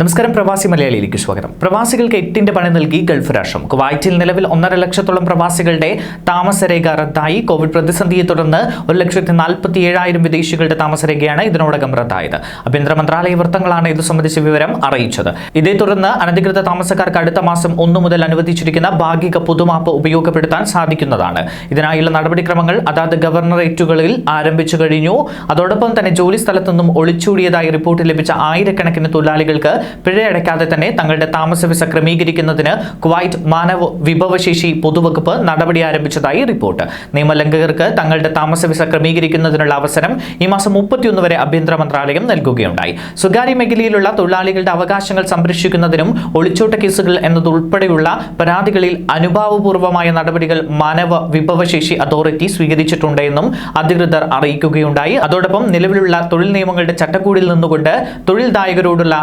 നമസ്കാരം പ്രവാസി മലയാളിയിലേക്ക് സ്വാഗതം. പ്രവാസികൾക്ക് എട്ടിന്റെ പണി നൽകി ഗൾഫ് രാഷ്ട്രം. കുവൈറ്റിൽ നിലവിൽ ഒന്നര ലക്ഷത്തോളം പ്രവാസികളുടെ താമസരേഖ റദ്ദായി. കോവിഡ് പ്രതിസന്ധിയെ തുടർന്ന് ഒരു ലക്ഷത്തി നാൽപ്പത്തി ഏഴായിരം വിദേശികളുടെ താമസരേഖയാണ് ഇതിനോടകം റദ്ദായത്. ആഭ്യന്തര മന്ത്രാലയ വൃത്തങ്ങളാണ് ഇത് സംബന്ധിച്ച വിവരം അറിയിച്ചത്. ഇതേ തുടർന്ന് അനധികൃത താമസക്കാർക്ക് അടുത്ത മാസം ഒന്നു മുതൽ അനുവദിച്ചിരിക്കുന്ന ഭാഗിക പുതുമാപ്പ് ഉപയോഗപ്പെടുത്താൻ സാധിക്കുന്നതാണ്. ഇതിനായുള്ള നടപടിക്രമങ്ങൾ അതാത് ഗവർണറേറ്റുകളിൽ ആരംഭിച്ചു കഴിഞ്ഞു. അതോടൊപ്പം തന്നെ ജോലി സ്ഥലത്തു നിന്നും ഒളിച്ചോടിയതായി റിപ്പോർട്ട് ലഭിച്ച ആയിരക്കണക്കിന് തൊഴിലാളികൾക്ക് പിഴയടയ്ക്കാതെ തന്നെ തങ്ങളുടെ താമസ വിസ ക്രമീകരിക്കുന്നതിന് കുവൈറ്റ് മാനവ വിഭവശേഷി പൊതുവകുപ്പ് നടപടി ആരംഭിച്ചതായി റിപ്പോർട്ട്. നിയമലംഘകർക്ക് തങ്ങളുടെ താമസ വിസ ക്രമീകരിക്കുന്നതിനുള്ള അവസരം ഈ മാസം മുപ്പത്തിയൊന്ന് വരെ ആഭ്യന്തര മന്ത്രാലയം നൽകുകയുണ്ടായി. സ്വകാര്യ മേഖലയിലുള്ള തൊഴിലാളികളുടെ അവകാശങ്ങൾ സംരക്ഷിക്കുന്നതിനും ഒളിച്ചോട്ട കേസുകൾ എന്നതുൾപ്പെടെയുള്ള പരാതികളിൽ അനുഭാവപൂർവമായ നടപടികൾ മാനവ വിഭവശേഷി അതോറിറ്റി സ്വീകരിച്ചിട്ടുണ്ട് എന്നും അധികൃതർ അറിയിക്കുകയുണ്ടായി. അതോടൊപ്പം നിലവിലുള്ള തൊഴിൽ നിയമങ്ങളുടെ ചട്ടക്കൂടിൽ നിന്നുകൊണ്ട് തൊഴിൽദായകരോടുള്ള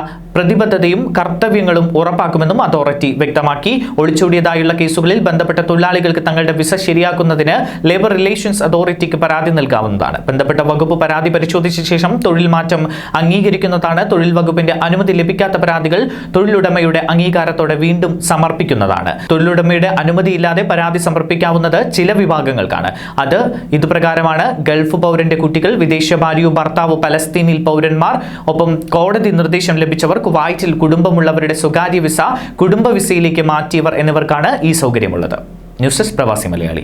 പ്രതിബദ്ധതയും കർത്തവ്യങ്ങളും ഉറപ്പാക്കുമെന്നും അതോറിറ്റി വ്യക്തമാക്കി. ഒളിച്ചോടിയതായുള്ള കേസുകളിൽ ബന്ധപ്പെട്ട തൊഴിലാളികൾക്ക് തങ്ങളുടെ വിസ ശരിയാക്കുന്നതിന് ലേബർ റിലേഷൻസ് അതോറിറ്റിക്ക് പരാതി നൽകാവുന്നതാണ്. ബന്ധപ്പെട്ട വകുപ്പ് പരാതി പരിശോധിച്ച ശേഷം തൊഴിൽ മാറ്റം അംഗീകരിക്കുന്നതാണ് തൊഴിൽ വകുപ്പിന്റെ അനുമതി ലഭിക്കാത്ത പരാതികൾ തൊഴിലുടമയുടെ അംഗീകാരത്തോടെ വീണ്ടും സമർപ്പിക്കുന്നതാണ്. തൊഴിലുടമയുടെ അനുമതിയില്ലാതെ പരാതി സമർപ്പിക്കാവുന്നത് ചില വിഭാഗങ്ങൾക്കാണ്. അത് ഇതുപ്രകാരമാണ്. ഗൾഫ് പൗരന്റെ കുട്ടികൾ വിദേശ ഭാര്യയോ ഭർത്താവോ പലസ്തീനിൽ പൗരന്മാർ ഒപ്പം കോടതി നിർദ്ദേശം ലഭിച്ചവർ കുവൈറ്റിൽ കുടുംബമുള്ളവരുടെ സ്വകാര്യ വിസ കുടുംബ വിസയിലേക്ക് മാറ്റിയവർ എന്നിവർക്കാണ് ഈ സൗകര്യമുള്ളത്. ന്യൂസ് ഡെസ്ക് പ്രവാസി മലയാളി.